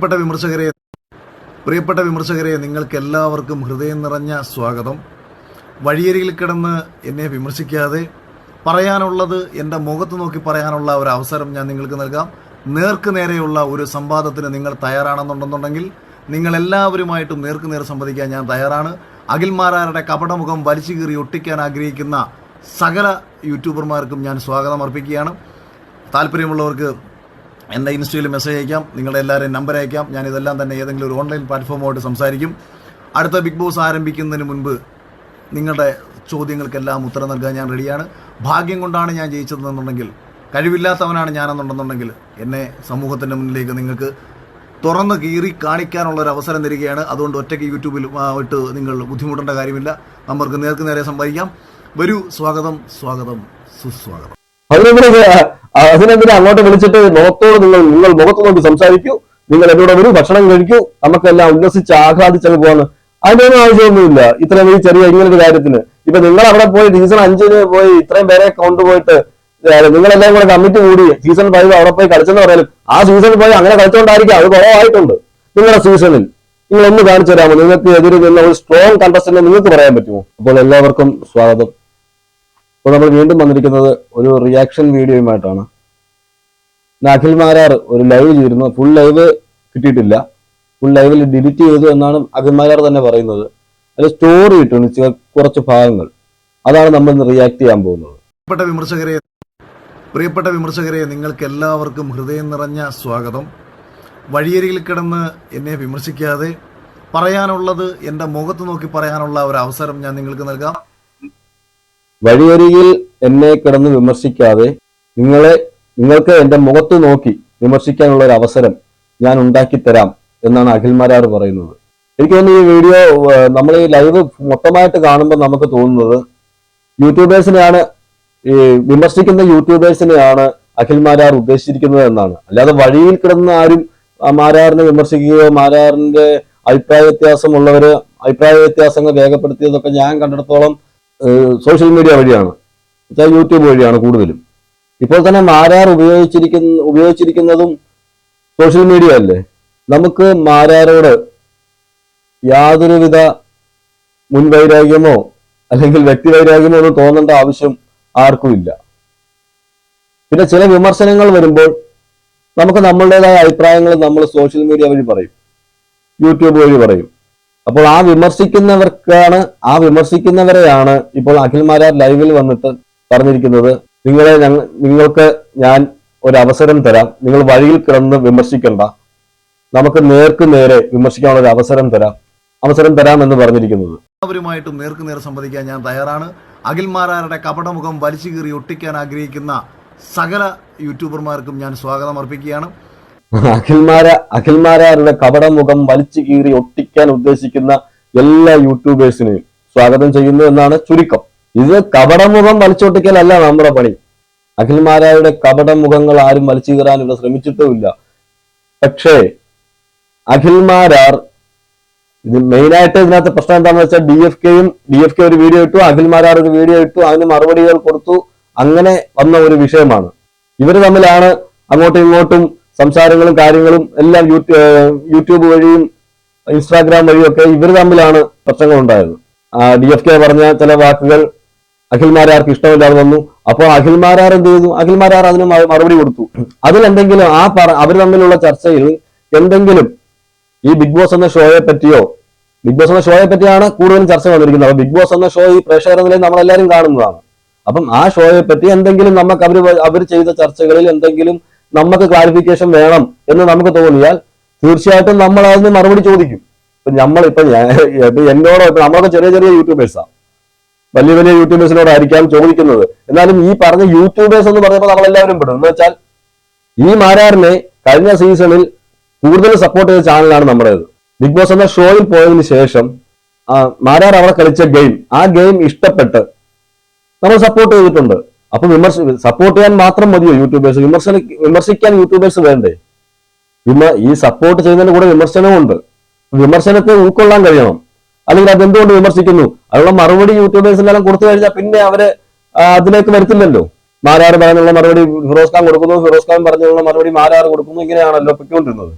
പ്രിയപ്പെട്ട വിമർശകരെ പ്രിയപ്പെട്ട വിമർശകരെ നിങ്ങൾക്ക് എല്ലാവർക്കും ഹൃദയം നിറഞ്ഞ സ്വാഗതം. വഴിയരികിൽ കിടന്ന് എന്നെ വിമർശിക്കാതെ പറയാനുള്ളത് എന്റെ മുഖത്ത് നോക്കി പറയാനുള്ള ഒരു അവസരം ഞാൻ നിങ്ങൾക്ക് നൽകാം. നേർക്ക് നേരെയുള്ള ഒരു സംവാദത്തിന് നിങ്ങൾ തയ്യാറാണെന്നുണ്ടെന്നുണ്ടെങ്കിൽ നിങ്ങൾ എല്ലാവരുമായിട്ടും നേർക്ക് നേരെ സംവദിക്കാൻ ഞാൻ തയ്യാറാണ്. അഖിൽമാരാരുടെ കപടമുഖം വലിച്ചു കീറി ഒട്ടിക്കാൻ ആഗ്രഹിക്കുന്ന സകല യൂട്യൂബർമാർക്കും ഞാൻ സ്വാഗതം അർപ്പിക്കുകയാണ്. താല്പര്യമുള്ളവർക്ക് എന്റെ ഇൻസ്റ്റയിൽ മെസ്സേജ് അയക്കാം? നിങ്ങളുടെ എല്ലാവരെയും നമ്പർ അയക്കാം. ഞാൻ ഇതെല്ലാം തന്നെ ഏതെങ്കിലും ഒരു ഓൺലൈൻ പ്ലാറ്റ്ഫോമുമായിട്ട് സംസാരിക്കും. അടുത്ത ബിഗ് ബോസ് ആരംഭിക്കുന്നതിന് മുൻപ് നിങ്ങളുടെ ചോദ്യങ്ങൾക്കെല്ലാം ഉത്തരം നൽകാൻ ഞാൻ റെഡിയാണ് ഭാഗ്യം കൊണ്ടാണ് ഞാൻ ജയിച്ചതെന്നുണ്ടെങ്കിൽ കഴിവില്ലാത്തവനാണ് ഞാനെന്നുണ്ടെന്നുണ്ടെങ്കിൽ എന്നെ സമൂഹത്തിന്റെ മുന്നിലേക്ക് നിങ്ങൾക്ക് തുറന്ന് കീറി കാണിക്കാനുള്ള ഒരു അവസരം തരികയാണ്. അതുകൊണ്ട് ഒറ്റയ്ക്ക് യൂട്യൂബിൽ ഇട്ട് നിങ്ങൾ ബുദ്ധിമുട്ടേണ്ട കാര്യമില്ല. നമ്മൾക്ക് നേർക്ക് നേരെ സംവദിക്കാം വരൂ. സ്വാഗതം സ്വാഗതം സുസ്വാഗതം. അതിനെതിരെ അങ്ങോട്ട് വിളിച്ചിട്ട് മുഖത്തോട് നിങ്ങൾ നിങ്ങൾ മുഖത്ത് നോക്കി സംസാരിക്കൂ. നിങ്ങൾ എന്നോട് വരൂ ഭക്ഷണം കഴിക്കൂ. നമുക്കെല്ലാം ഉല്ലസിച്ച് ആഹ്ലാദിച്ചങ്ങ് പോകാന്ന് അതിനൊന്നും ആവശ്യമൊന്നുമില്ല. ഇത്രയും ഈ ചെറിയ ഇങ്ങനൊരു കാര്യത്തിന്. ഇപ്പൊ നിങ്ങൾ അവിടെ പോയി സീസൺ അഞ്ചിന് പോയി ഇത്രയും പേരെ കൊണ്ടുപോയിട്ട് നിങ്ങളെല്ലാം കൂടെ കമ്മിറ്റി കൂടി സീസൺ ഫൈവ് അവിടെ പോയി കളിച്ചെന്ന് പറയാനും ആ സീസണിൽ പോയി അങ്ങനെ കളിച്ചുകൊണ്ടായിരിക്കും അത് കുറവായിട്ടുണ്ട് നിങ്ങളുടെ സീസണിൽ നിങ്ങൾ ഒന്ന് കാണിച്ചു തരാമോ? നിങ്ങൾക്ക് എതിരെ നിന്ന ഒരു സ്ട്രോങ് കണ്ടസ്റ്റന്റ് നിങ്ങൾക്ക് പറയാൻ പറ്റുമോ? അപ്പോൾ എല്ലാവർക്കും സ്വാഗതം. അപ്പോൾ നമ്മൾ വീണ്ടും വന്നിരിക്കുന്നത് ഒരു റിയാക്ഷൻ വീഡിയോയുമായിട്ടാണ് അഖിൽ മാരാർ ഒരു ലൈവ് ചെയ്തിരുന്നു. ഫുൾ ലൈവ് കിട്ടിയിട്ടില്ല. ഫുൾ ലൈവിൽ ഡിലീറ്റ് ചെയ്തു എന്നാണ് അഖിൽ മാരാർ തന്നെ പറയുന്നത്. അതിൽ സ്റ്റോറി ഇട്ടുണ്ട് ചില കുറച്ച് ഭാഗങ്ങൾ. അതാണ് നമ്മൾ റിയാക്ട് ചെയ്യാൻ പോകുന്നത്. പ്രിയപ്പെട്ട വിമർശകരെ പ്രിയപ്പെട്ട വിമർശകരെ നിങ്ങൾക്ക് എല്ലാവർക്കും ഹൃദയം നിറഞ്ഞ സ്വാഗതം. വഴിയരികിൽ കിടന്ന് എന്നെ വിമർശിക്കാതെ പറയാനുള്ളത് എന്റെ മുഖത്ത് നോക്കി പറയാനുള്ള ഒരു അവസരം ഞാൻ നിങ്ങൾക്ക് നൽകാം. വഴിയരികിൽ എന്നെ കിടന്ന് വിമർശിക്കാതെ നിങ്ങളെ നിങ്ങൾക്ക് എന്റെ മുഖത്ത് നോക്കി വിമർശിക്കാനുള്ള ഒരു അവസരം ഞാൻ ഉണ്ടാക്കി തരാം എന്നാണ് അഖിൽമാരാർ പറയുന്നത്. എനിക്ക് തോന്നുന്നു ഈ വീഡിയോ നമ്മൾ ഈ ലൈവ് മൊത്തമായിട്ട് കാണുമ്പോൾ നമുക്ക് തോന്നുന്നത് യൂട്യൂബേഴ്സിനെയാണ് ഈ വിമർശിക്കുന്ന യൂട്യൂബേഴ്സിനെയാണ് അഖിൽമാരാർ ഉദ്ദേശിച്ചിരിക്കുന്നത് എന്നാണ്. അല്ലാതെ വഴിയിൽ കിടന്ന് ആരും മാരാറിനെ വിമർശിക്കുകയോ മാരാറിന്റെ അഭിപ്രായ വ്യത്യാസമുള്ളവര് അഭിപ്രായ വ്യത്യാസങ്ങൾ രേഖപ്പെടുത്തിയതൊക്കെ ഞാൻ കണ്ടിടത്തോളം സോഷ്യൽ മീഡിയ വഴിയാണ്. യൂട്യൂബ് വഴിയാണ് കൂടുതലും. ഇപ്പോൾ തന്നെ മാരാർ ഉപയോഗിച്ചിരിക്കുന്ന ഉപയോഗിച്ചിരിക്കുന്നതും സോഷ്യൽ മീഡിയ അല്ലേ? നമുക്ക് മാരാരോട് യാതൊരുവിധ മുൻവൈരാഗ്യമോ അല്ലെങ്കിൽ വ്യക്തിവൈരാഗ്യമോ ഒന്നും തോന്നേണ്ട ആവശ്യം ആർക്കും ഇല്ല. പിന്നെ ചില വിമർശനങ്ങൾ വരുമ്പോൾ നമുക്ക് നമ്മളുടേതായ അഭിപ്രായങ്ങൾ നമ്മൾ സോഷ്യൽ മീഡിയ വഴി പറയും. യൂട്യൂബ് വഴി പറയും. അപ്പോൾ ആ വിമർശിക്കുന്നവർക്കാണ് ആ വിമർശിക്കുന്നവരെയാണ് ഇപ്പോൾ അഖിൽമാരാർ ലൈവിൽ വന്നിട്ട് പറഞ്ഞിരിക്കുന്നത്. നിങ്ങളെ നിങ്ങൾക്ക് ഞാൻ ഒരു അവസരം തരാം. നിങ്ങൾ വഴിയിൽ കിടന്ന് വിമർശിക്കണ്ട. നമുക്ക് നേർക്ക് നേരെ വിമർശിക്കാനുള്ള ഒരു അവസരം തരാം. അവസരം തരാമെന്ന് പറഞ്ഞിരിക്കുന്നത്. എല്ലാവരുമായിട്ടും നേർക്ക് നേരെ സംവദിക്കാൻ ഞാൻ തയ്യാറാണ്. അഖിൽമാരാരുടെ കപടമുഖം വലിച്ചു കീറി ഒട്ടിക്കാൻ ആഗ്രഹിക്കുന്ന സകല യൂട്യൂബർമാർക്കും ഞാൻ സ്വാഗതം അർപ്പിക്കുകയാണ്. അഖിൽമാര അഖിൽമാരാരുടെ കപടമുഖം വലിച്ചു കീറി ഒട്ടിക്കാൻ ഉദ്ദേശിക്കുന്ന എല്ലാ യൂട്യൂബേഴ്സിനെയും സ്വാഗതം ചെയ്യുന്നു എന്നാണ് ചുരുക്കം. ഇത് കപടമുഖം വലിച്ചൊട്ടിക്കലല്ല നമ്മുടെ പണി. അഖിൽമാരായുടെ കപടമുഖങ്ങൾ ആരും വലിച്ചു കീറാൻ ഇവിടെ ശ്രമിച്ചിട്ടുമില്ല. പക്ഷേ അഖിൽമാരാർ ഇത് മെയിനായിട്ട് ഇതിനകത്ത് പ്രശ്നം എന്താണെന്ന് വെച്ചാൽ ഡി എഫ് കെയും ഡി എഫ് കെ ഒരു വീഡിയോ ഇട്ടു അഖിൽമാരാർ ഒരു വീഡിയോ ഇട്ടു അതിന് മറുപടികൾ കൊടുത്തു. അങ്ങനെ വന്ന ഒരു വിഷയമാണ്. ഇവർ തമ്മിലാണ് അങ്ങോട്ടും ഇങ്ങോട്ടും സംസാരങ്ങളും കാര്യങ്ങളും എല്ലാം യൂട്യൂ- യൂട്യൂബ് വഴിയും ഇൻസ്റ്റാഗ്രാം വഴിയും ഒക്കെ ഇവർ തമ്മിലാണ് പ്രശ്നങ്ങൾ ഉണ്ടായത് ഡി എഫ് കെ പറഞ്ഞ ചില വാക്കുകൾ അഖിൽമാരാർക്ക് ഇഷ്ടമില്ലാതെ വന്നു. അപ്പോൾ അഖിൽമാരാർ എന്ത് ചെയ്തു? അഖിൽമാരാർ അതിന് മറുപടി കൊടുത്തു. അതിലെന്തെങ്കിലും ആ പറ അവർ തമ്മിലുള്ള ചർച്ചയിൽ എന്തെങ്കിലും ഈ ബിഗ് ബോസ് എന്ന ഷോയെ പറ്റിയോ ബിഗ് ബോസ് എന്ന ഷോയെ പറ്റിയാണ് കൂടുതലും ചർച്ച വന്നിരിക്കുന്നത്. അപ്പൊ ബിഗ് ബോസ് എന്ന ഷോ ഈ പ്രേക്ഷകർ നിലയിൽ നമ്മളെല്ലാവരും കാണുന്നതാണ്. അപ്പം ആ ഷോയെ പറ്റി എന്തെങ്കിലും നമുക്ക് അവർ അവർ ചെയ്ത ചർച്ചകളിൽ എന്തെങ്കിലും നമുക്ക് ക്ലാരിഫിക്കേഷൻ വേണം എന്ന് നമുക്ക് തോന്നിയാൽ തീർച്ചയായിട്ടും നമ്മൾ അതിന് മറുപടി ചോദിക്കും. ഇപ്പൊ ഇപ്പൊ എന്നോടോ ഇപ്പൊ നമ്മളൊക്കെ ചെറിയ ചെറിയ യൂട്യൂബേഴ്സാണ് വലിയ വലിയ യൂട്യൂബേഴ്സിനോടായിരിക്കാം ചോദിക്കുന്നത്. എന്നാലും ഈ പറഞ്ഞ യൂട്യൂബേഴ്സ് എന്ന് പറഞ്ഞപ്പോൾ നമ്മളെല്ലാവരും പെടും. എന്ന് വെച്ചാൽ ഈ മാരാറിനെ കഴിഞ്ഞ സീസണിൽ കൂടുതൽ സപ്പോർട്ട് ചെയ്ത ചാനലാണ് നമ്മുടേത്. ബിഗ് ബോസ് എന്ന ഷോയിൽ പോയതിനു ശേഷം മാരാർ അവിടെ കളിച്ച ഗെയിം ആ ഗെയിം ഇഷ്ടപ്പെട്ട് നമ്മൾ സപ്പോർട്ട് ചെയ്തിട്ടുണ്ട്. അപ്പൊ വിമർശ സപ്പോർട്ട് ചെയ്യാൻ മാത്രം മതിയോ യൂട്യൂബേഴ്സ് വിമർശന വിമർശിക്കാൻ യൂട്യൂബേഴ്സ് വേണ്ടേ? വിമ ഈ സപ്പോർട്ട് ചെയ്യുന്നതിന് കൂടെ വിമർശനവും ഉണ്ട്. വിമർശനത്തെ ഉൾക്കൊള്ളാൻ കഴിയണം. അല്ലെങ്കിൽ അതെന്തുകൊണ്ട് വിമർശിക്കുന്നു? അതിനുള്ള മറുപടി യൂട്യൂബേഴ്സിനെല്ലാം കൊടുത്തു കഴിഞ്ഞാൽ പിന്നെ അവർ അതിലേക്ക് വരുത്തില്ലല്ലോ. മാരാർ പറഞ്ഞുള്ള മറുപടി ഫിറോസ് ഖാൻ കൊടുക്കുന്നു ഫിറോസ് ഖാൻ പറഞ്ഞുള്ള മറുപടി മാരാർ കൊടുക്കുന്നു ഇങ്ങനെയാണല്ലോ പൊയ്ക്കൊണ്ടിരുന്നത്.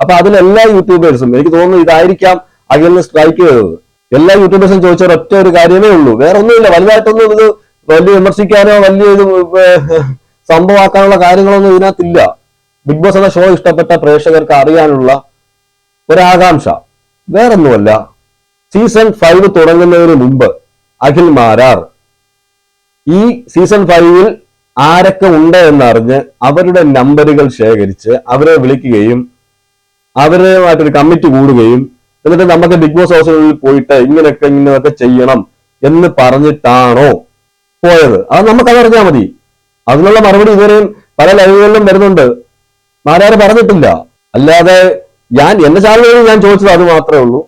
അപ്പൊ അതിൽ എല്ലാ യൂട്യൂബേഴ്സും എനിക്ക് തോന്നുന്നു ഇതായിരിക്കാം അഖിലിന് സ്ട്രൈക്ക് ചെയ്തത്. എല്ലാ യൂട്യൂബേഴ്സും ചോദിച്ച ഒറ്റ ഒരു കാര്യമേ ഉള്ളൂ. വേറെ ഒന്നുമില്ല വലുതായിട്ടൊന്നും ഇത് വലിയ വിമർശിക്കാനോ വലിയ ഇത് സംഭവമാക്കാനുള്ള കാര്യങ്ങളൊന്നും ഇതിനകത്തില്ല. ബിഗ് ബോസ് എന്ന ഷോ ഇഷ്ടപ്പെട്ട പ്രേക്ഷകർക്ക് അറിയാനുള്ള ഒരാകാംക്ഷ. വേറൊന്നുമല്ല സീസൺ ഫൈവ് തുടങ്ങുന്നതിന് മുമ്പ് അഖിൽ മാരാർ ഈ സീസൺ ഫൈവിൽ ആരൊക്കെ ഉണ്ട് എന്നറിഞ്ഞ് അവരുടെ നമ്പറുകൾ ശേഖരിച്ച് അവരെ വിളിക്കുകയും അവരുമായിട്ടൊരു കമ്മിറ്റി കൂടുകയും എന്നിട്ട് നമുക്ക് ബിഗ് ബോസ് ഹൗസിനുള്ളിൽ പോയിട്ട് ഇങ്ങനെയൊക്കെ ഇങ്ങനെയൊക്കെ ചെയ്യണം എന്ന് പറഞ്ഞിട്ടാണോ പോയത്. അത് നമുക്കത് അറിഞ്ഞാൽ മതി. അതിനുള്ള മറുപടി ഇതുവരെയും പല ലൈവുകളിലും വരുന്നുണ്ട്. മാരാറ് പറഞ്ഞിട്ടില്ല. അല്ലാതെ ഞാൻ എന്റെ ചാനലിൽ ഞാൻ ചോദിച്ചത് അത് മാത്രമേ ഉള്ളൂ.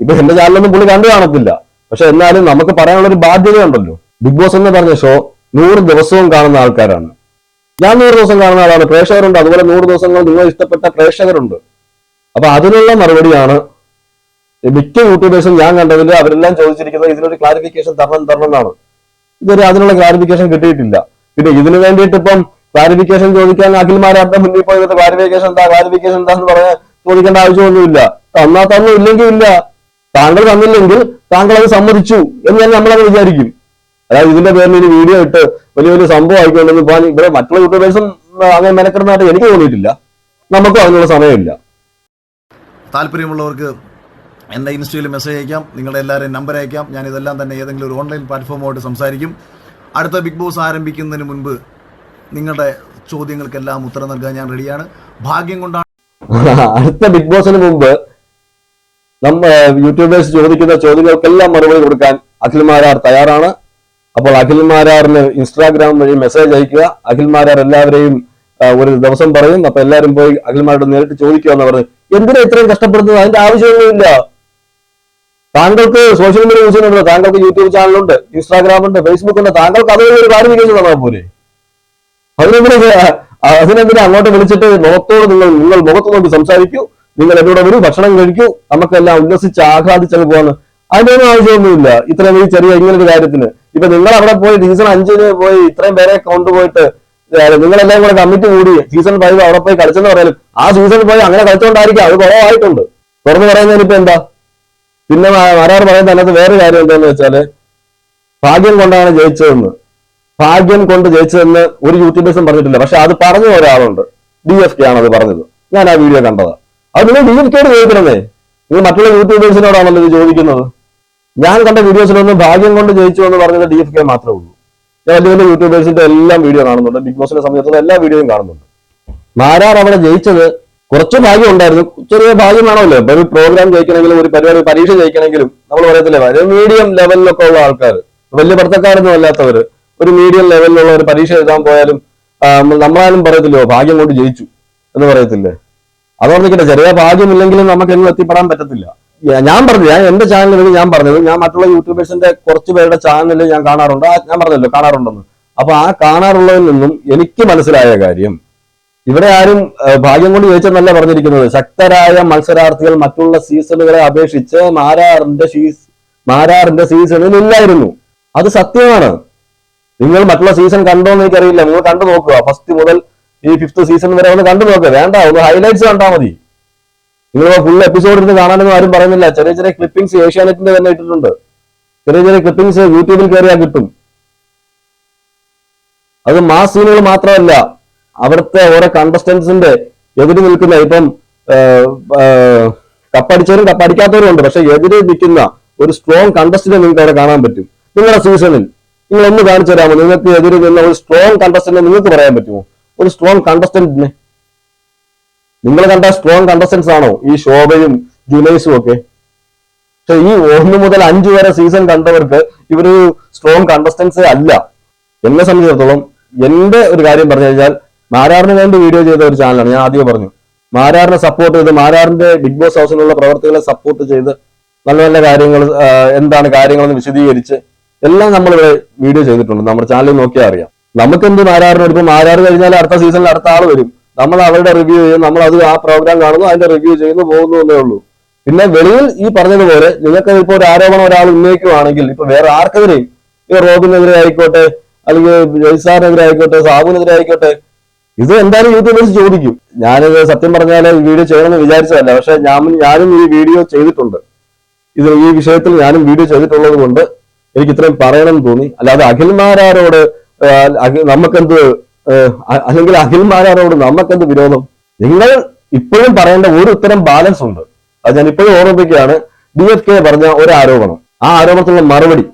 ഇപ്പൊ എന്റെ ചാനലൊന്നും പുള്ളി കണ്ടു കാണത്തില്ല. പക്ഷെ എന്നാലും നമുക്ക് പറയാനുള്ള ഒരു ബാധ്യതയുണ്ടല്ലോ ബിഗ് ബോസ് എന്ന് പറഞ്ഞ ഷോ നൂറ് ദിവസവും കാണുന്ന ആൾക്കാരാണ്. ഞാൻ നൂറ് ദിവസം കാണുന്ന ആളാണ്. പ്രേക്ഷകരുണ്ട്. അതുപോലെ നൂറ് ദിവസങ്ങൾ നിങ്ങൾ ഇഷ്ടപ്പെട്ട പ്രേക്ഷകരുണ്ട്. അപ്പൊ അതിനുള്ള മറുപടിയാണ് മിക്ക യൂട്യൂബേഴ്സും ഞാൻ കണ്ടതിൽ അവരെല്ലാം ചോദിച്ചിരിക്കുന്നത് ഇതിനൊരു ക്ലാരിഫിക്കേഷൻ തരണം തരണം എന്നാണ്. ഇതുവരെ അതിനുള്ള ക്ലാരിഫിക്കേഷൻ കിട്ടിയിട്ടില്ല. പിന്നെ ഇതിനു വേണ്ടിയിട്ട് ഇപ്പം ക്ലാരിഫിക്കേഷൻ ചോദിക്കാൻ അഖിൽമാരെ അവിടെ മുന്നിൽ പോയി ക്ലാരിഫിക്കേഷൻ എന്താ ക്ലാരിഫിക്കേഷൻ എന്താന്ന് പറയാൻ ചോദിക്കേണ്ട ആവശ്യമൊന്നുമില്ല. തന്നാ തന്നു ഇല്ലെങ്കിൽ ഇല്ല. താങ്കൾ തന്നില്ലെങ്കിൽ താങ്കൾ അത് സമ്മതിച്ചു എന്ന് തന്നെ നമ്മളത് വിചാരിക്കും. അതായത് ഇതിന്റെ പേരിൽ ഒരു വീഡിയോ ഇട്ട് വലിയ വലിയ സംഭവം ആയിക്കൊണ്ടെന്ന് പോകാൻ ഇവിടെ മറ്റുള്ള യൂട്യൂബേഴ്സും അങ്ങനെ മെനക്കെടുന്നതായിട്ട് എനിക്ക് തോന്നിയിട്ടില്ല. നമുക്കും അതിനുള്ള സമയമില്ല. താല്പര്യമുള്ളവർക്ക് എന്റെ ഇൻസ്റ്റയിൽ മെസ്സേജ് അയക്കാം. നിങ്ങളുടെ എല്ലാവരെയും നമ്പർ അയക്കാം. ഞാൻ ഇതെല്ലാം തന്നെ ഏതെങ്കിലും ഒരു ഓൺലൈൻ പ്ലാറ്റ്ഫോമുമായിട്ട് സംസാരിക്കും. അടുത്ത ബിഗ് ബോസ് ആരംഭിക്കുന്നതിന് മുൻപ് നിങ്ങളുടെ ചോദ്യങ്ങൾക്കെല്ലാം ഉത്തരം നൽകാൻ ഞാൻ റെഡിയാണ് ഭാഗ്യം കൊണ്ടാണ് അടുത്ത ബിഗ് ബോസിന് മുമ്പ് നമ്മ യൂട്യൂബേഴ്സ് ചോദിക്കുന്ന ചോദ്യങ്ങൾക്കെല്ലാം മറുപടി കൊടുക്കാൻ അഖിൽമാരാർ തയ്യാറാണ്. അപ്പോൾ അഖിൽമാരാറിന് ഇൻസ്റ്റാഗ്രാം വഴി മെസ്സേജ് അയക്കുക. അഖിൽമാരാർ എല്ലാവരെയും ഒരു ദിവസം പറയും. അപ്പൊ എല്ലാവരും പോയി അഖിൽമാരോട് നേരിട്ട് ചോദിക്കുക എന്ന് എന്തിനാ ഇത്രയും കഷ്ടപ്പെടുന്നത്? അതിന്റെ ആവശ്യമൊന്നുമില്ല. താങ്കൾക്ക് സോഷ്യൽ മീഡിയ യൂസ് താങ്കൾക്ക് യൂട്യൂബ് ചാനലുണ്ട് ഇൻസ്റ്റാഗ്രാം ഉണ്ട് ഫേസ്ബുക്ക് ഉണ്ട്. താങ്കൾക്ക് അത് ഒരു കാര്യം ക്ലാരിഫിക്കേഷൻ തന്നാൽ പോരെ? അതിനെന്തിനാ അങ്ങോട്ട് വിളിച്ചിട്ട് മുഖത്തോട് നിങ്ങൾ നിങ്ങൾ മുഖത്ത് നോക്കി സംസാരിക്കൂ. നിങ്ങൾ എന്നോട് വരൂ ഭക്ഷണം കഴിക്കൂ. നമുക്കെല്ലാം ഉല്ലസിച്ച് ആഹ്ലാദിച്ചങ്ങ് പോകാന്ന് അതിനൊന്നും ആവശ്യമൊന്നുമില്ല. ഇത്രയും ഈ ചെറിയ ഇങ്ങനെ ഒരു കാര്യത്തിന്. ഇപ്പൊ നിങ്ങൾ അവിടെ പോയി സീസൺ അഞ്ചിന് പോയി ഇത്രയും പേരെ കൊണ്ടുപോയിട്ട് നിങ്ങളെല്ലാം കൂടെ കമ്മിറ്റി കൂടി സീസൺ ഫൈവ് അവിടെ പോയി കളിച്ചെന്ന് പറയാനും ആ സീസൺ പോയി അങ്ങനെ കളിച്ചോണ്ടായിരിക്കും. അത് കുറവായിട്ടുണ്ട്. തുറന്നു പറയുന്നതിന് ഇപ്പൊ എന്താ? പിന്നെ വരാറ് പറയുന്ന അതിനകത്ത് വേറെ കാര്യം എന്താന്ന് വെച്ചാൽ ഭാഗ്യം കൊണ്ടാണ് ജയിച്ചതെന്ന്. ഭാഗ്യം കൊണ്ട് ജയിച്ചതെന്ന് ഒരു യൂട്യൂബേഴ്സും പറഞ്ഞിട്ടില്ല. പക്ഷെ അത് പറഞ്ഞ ഒരാളുണ്ട്. ഡി എഫ് കെ ആണ് അത് പറഞ്ഞത്. ഞാൻ ആ വീഡിയോ കണ്ടതാ. അത് നിങ്ങൾ ഡി എഫ് കെയോട് ചോദിക്കണമേ. നിങ്ങൾ മറ്റുള്ള യൂട്യൂബേഴ്സിനോടാണല്ലോ ഇത് ചോദിക്കുന്നത്. ഞാൻ കണ്ട വീഡിയോസിലൊന്നും ഭാഗ്യം കൊണ്ട് ജയിച്ചു എന്ന് പറഞ്ഞത് ഡി എഫ് കെ മാത്രമേ ഉള്ളൂ. ഞാൻ വലിയ വലിയ യൂട്യൂബേഴ്സിന്റെ എല്ലാം വീഡിയോ കാണുന്നുണ്ട്. ബിഗ് ബോസിന്റെ സമയത്തുള്ള എല്ലാ വീഡിയോയും കാണുന്നുണ്ട്. മാരാർ അവിടെ ജയിച്ചത് കുറച്ച് ഭാഗ്യം ഉണ്ടായിരുന്നു. ചെറിയ ഭാഗ്യം വേണമല്ലോ. ഇപ്പൊ ഒരു പ്രോഗ്രാം ജയിക്കണമെങ്കിലും ഒരു പരിപാടി പരീക്ഷ ജയിക്കണമെങ്കിലും നമ്മൾ പറയത്തില്ലേ? ഒരു മീഡിയം ലെവലിലൊക്കെ ഉള്ള ആൾക്കാർ വലിയ പഠിത്തക്കാരൊന്നും അല്ലാത്തവർ ഒരു മീഡിയം ലെവലിലുള്ള ഒരു പരീക്ഷ എഴുതാൻ പോയാലും നമ്മളാലും പറയത്തില്ലോ ഭാഗ്യം കൊണ്ട് ജയിച്ചു എന്ന് പറയത്തില്ലേ? അതോർന്നിക്കട്ടെ ചെറിയ ഭാഗ്യമില്ലെങ്കിലും നമുക്ക് എങ്ങും എത്തിപ്പെടാൻ പറ്റത്തില്ല. ഞാൻ പറഞ്ഞു ഞാൻ എന്റെ ചാനലിൽ ഞാൻ പറഞ്ഞത് ഞാൻ മറ്റുള്ള യൂട്യൂബേഴ്സിന്റെ കുറച്ച് പേരുടെ ചാനലിൽ ഞാൻ കാണാറുണ്ട്. ഞാൻ പറഞ്ഞല്ലോ കാണാറുണ്ടെന്ന്. അപ്പൊ ആ കാണാറുള്ളതിൽ നിന്നും എനിക്ക് മനസ്സിലായ കാര്യം ഇവിടെ ആരും ഭാഗ്യം കൊണ്ട് ചോദിച്ചെന്നല്ല പറഞ്ഞിരിക്കുന്നത്. ശക്തരായ മത്സരാർത്ഥികൾ മറ്റുള്ള സീസണുകളെ അപേക്ഷിച്ച് മാരാറിന്റെ സീസ് മാരാറിന്റെ സീസണിൽ ഇല്ലായിരുന്നു. അത് സത്യമാണ്. നിങ്ങൾ മറ്റുള്ള സീസൺ കണ്ടോ എന്ന് എനിക്കറിയില്ല. നിങ്ങൾ കണ്ടു നോക്കുക. ഫസ്റ്റ് മുതൽ ഈ ഫിഫ്ത്ത് സീസൺ വരെ ഒന്ന് കണ്ടു നോക്കുക. വേണ്ട ഒന്ന് ഹൈലൈറ്റ്സ് കണ്ടാൽ മതി. നിങ്ങൾ ഫുൾ എപ്പിസോഡ് ഇരുന്ന് കാണാനൊന്നും ആരും പറയുന്നില്ല. ചെറിയ ചെറിയ ക്ലിപ്പിംഗ്സ് ഏഷ്യാനെറ്റിന്റെ തന്നെ ഇട്ടിട്ടുണ്ട്. ചെറിയ ചെറിയ ക്ലിപ്പിംഗ്സ് യൂട്യൂബിൽ കയറിയാൽ കിട്ടും. അത് മാസ് സീനുകൾ മാത്രമല്ല. അവിടുത്തെ ഓരോ കണ്ടസ്റ്റൻസിന്റെ എതിര് നിൽക്കുന്ന ഇപ്പം കപ്പടിച്ചവരും കപ്പടിക്കാത്തവരും ഉണ്ട്. പക്ഷെ എതിര് നിൽക്കുന്ന ഒരു സ്ട്രോങ് കണ്ടസ്റ്റന്റ് നിങ്ങൾക്ക് അവിടെ കാണാൻ പറ്റും. നിങ്ങളുടെ സീസണിൽ നിങ്ങൾ ഒന്ന് കാണിച്ചു തരാമോ? നിങ്ങൾക്ക് എതിര് നിന്ന ഒരു സ്ട്രോങ് കണ്ടസ്റ്റന്റ് നിങ്ങൾക്ക് പറയാൻ പറ്റുമോ? ഒരു സ്ട്രോങ് കണ്ടസ്റ്റന്റിനെ നിങ്ങൾ കണ്ട സ്ട്രോങ് കണ്ടസ്റ്റൻസ് ആണോ ഈ ശോഭയും ജുലൈസും ഒക്കെ? പക്ഷെ ഈ ഒന്ന് മുതൽ അഞ്ചു വരെ സീസൺ കണ്ടവർക്ക് ഇവർ സ്ട്രോങ് കണ്ടസ്റ്റൻസ് അല്ല. എന്നെ സംബന്ധിച്ചിടത്തോളം എന്റെ ഒരു കാര്യം പറഞ്ഞു കഴിഞ്ഞാൽ മാരാറിന് വേണ്ടി വീഡിയോ ചെയ്ത ഒരു ചാനലാണ് ഞാൻ ആദ്യം പറഞ്ഞു. മാരാറിനെ സപ്പോർട്ട് ചെയ്ത് മാരാറിന്റെ ബിഗ് ബോസ് ഹൗസിലുള്ള പ്രവർത്തികളെ സപ്പോർട്ട് ചെയ്ത് നല്ല നല്ല കാര്യങ്ങൾ എന്താണ് കാര്യങ്ങളെന്ന് വിശദീകരിച്ച് എല്ലാം നമ്മളിവിടെ വീഡിയോ ചെയ്തിട്ടുണ്ട്. നമ്മുടെ ചാനലിൽ നോക്കിയാൽ അറിയാം. നമുക്ക് എന്ത് മാരാറിനോട് ഇപ്പം മാരാറ് കഴിഞ്ഞാൽ അടുത്ത സീസണിൽ അടുത്ത ആൾ വരും. നമ്മൾ അവരുടെ റിവ്യൂ ചെയ്യും. നമ്മൾ അത് ആ പ്രോഗ്രാം കാണുന്നു അതിന്റെ റിവ്യൂ ചെയ്യുന്നു പോകുന്നു എന്നേ ഉള്ളൂ. പിന്നെ വെളിയിൽ ഈ പറഞ്ഞതുപോലെ നിങ്ങൾക്ക് ഇപ്പോൾ ഒരു ആരോപണം ഒരാൾ ഉന്നയിക്കുവാണെങ്കിൽ ഇപ്പൊ വേറെ ആർക്കെതിരെയും ഈ റോബിനെതിരെ ആയിക്കോട്ടെ അല്ലെങ്കിൽ ജയ്സാറിനെതിരെ ആയിക്കോട്ടെ സാബുനെതിരെ ആയിക്കോട്ടെ ഇത് എന്തായാലും യൂട്യൂബേഴ്സ് ചോദിക്കും. ഞാനിത് സത്യം പറഞ്ഞാൽ ഈ വീഡിയോ ചെയ്യണമെന്ന് വിചാരിച്ചതല്ല. പക്ഷെ ഞാൻ ഞാനും ഈ വീഡിയോ ചെയ്തിട്ടുണ്ട്. ഇത് ഈ വിഷയത്തിൽ ഞാനും വീഡിയോ ചെയ്തിട്ടുള്ളത് കൊണ്ട് എനിക്ക് ഇത്രയും പറയണമെന്ന് തോന്നി. അല്ലാതെ അഖിൽമാരാരോട് നമുക്കെന്ത് അല്ലെങ്കിൽ അഖിൽമാരാരോട് നമുക്കെന്ത് വിരോധം? നിങ്ങൾ ഇപ്പോഴും പറയേണ്ട ഒരു ഉത്തരം ബാലൻസ് ഉണ്ട്. അത് ഞാൻ ഇപ്പോഴും ഓർമ്മിപ്പിക്കുകയാണ്. ഡി എഫ് കെ പറഞ്ഞ ഒരു ആരോപണം. ആ ആരോപണത്തിനുള്ള മറുപടി